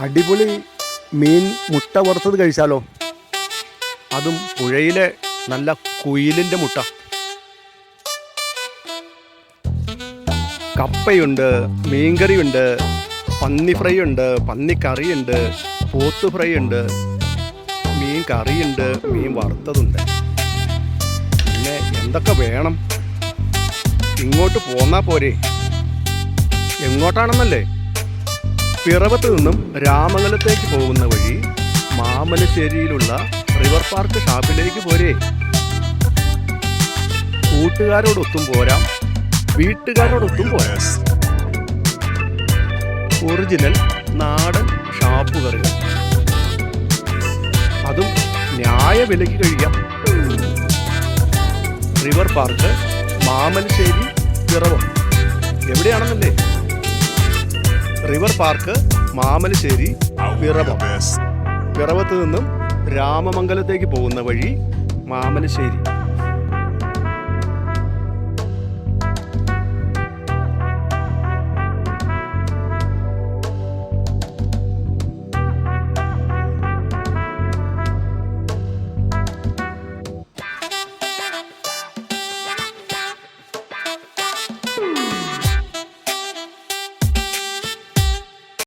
അടിപൊളി മീൻ മുട്ട വറുത്തത് കഴിച്ചാലോ? അതും പുഴയിലെ നല്ല കുയിലിന്റെ മുട്ട. കപ്പയുണ്ട് മീൻകറിയുണ്ട് പന്നി ഫ്രൈ ഉണ്ട് പന്നിക്കറിയുണ്ട് പോത്ത് ഫ്രൈ ഉണ്ട് മീൻ കറിയുണ്ട് മീൻ വറുത്തതുണ്ട്. പിന്നെ എന്തൊക്കെ വേണം? ഇങ്ങോട്ട് പോന്നാ പോരെ. എങ്ങോട്ടാണെന്നല്ലേ? പിറവത്ത് നിന്നും രാമംഗലത്തേക്ക് പോകുന്ന വഴി മാമലശ്ശേരിയിലുള്ള റിവർ പാർക്ക് ഷാപ്പിലേക്ക് പോരേ. കൂട്ടുകാരോടൊത്തും പോരാം. വീട്ടുകാരോടൊത്തും പോരാം. ഒറിജിനൽ നാടൻ ഷാപ്പ് കറികൾ അതും ന്യായ വിലയ്ക്ക് കഴിയാം റിവർ പാർക്ക് മാമലശ്ശേരി പിറവം. എവിടെയാണെന്നല്ലേ? റിവർ പാർക്ക് മാമലശ്ശേരി പിറവം പിറവത്ത് നിന്നും രാമമംഗലത്തേക്ക് പോകുന്ന വഴി മാമലശ്ശേരി